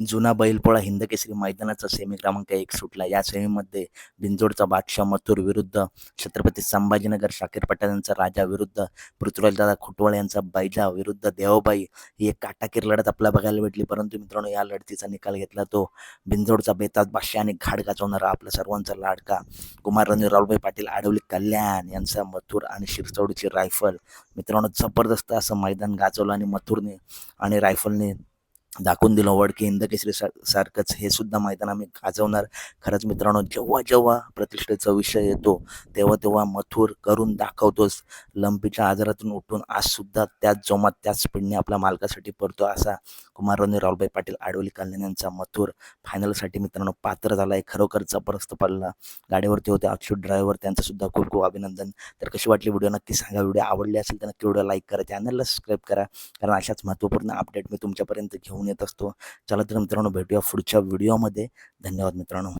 जुना बैलपोळा हिंदकेसरी मैदानाचा सेमी क्रमांक एक सुटला. या सेमीमध्ये बिंजोडचा बादशाह मथुर विरुद्ध छत्रपती संभाजीनगर शाकीर पटेल यांचा राजा विरुद्ध पृथ्वीराजदादा खुटवळ यांचा बैजा विरुद्ध देवबाई ही एक काटाकीर लढत आपल्याला बघायला भेटली. परंतु मित्रांनो या लढतीचा निकाल घेतला तो बिंजोडचा बेताज बादशाह आणि घाट गाजवणारा आपला सर्वांचा लाडका कुमार रणजी रावभाई पाटील आडवली कल्याण यांचा मथुर आणि शिरसवडीची रायफल. मित्रांनो जबरदस्त असं मैदान गाजवलं आणि मथुरने आणि रायफलने दाखवून दिलं वडके हिंदकेसरी सा सारखंच हे सुद्धा मैदान आम्ही गाजवणार. खरंच मित्रांनो जेव्हा जेव्हा प्रतिष्ठेचा विषय येतो तेव्हा तेव्हा मथुर करून दाखवतोच लंपीच्या आजारातून उठून आज सुद्धा त्याच जोमात त्याच स्पीडने आपल्या मालकासाठी पडतो असा कुमार रणवीर रावलभाई पाटील आडवली कल्याण यांचा मथुर फायनलसाठी मित्रांनो पात्र झाला आहे खरोखर जबरदस्त पडला. गाडीवरती होते अक्षुत ड्रायव्हर त्यांचं सुद्धा खूप खूप अभिनंदन. तर कशी वाटली व्हिडिओ? नक्की सांगा. व्हिडिओ आवडली असेल तर नक्की व्हिडिओ लाईक करा चॅनलला सबस्क्राईब करा. कारण अशाच महत्त्वपूर्ण अपडेट मी तुमच्यापर्यंत घेऊन घेऊन येत असतो. चला तर मित्रांनो भेटूया पुढच्या व्हिडिओमध्ये धन्यवाद मित्रांनो.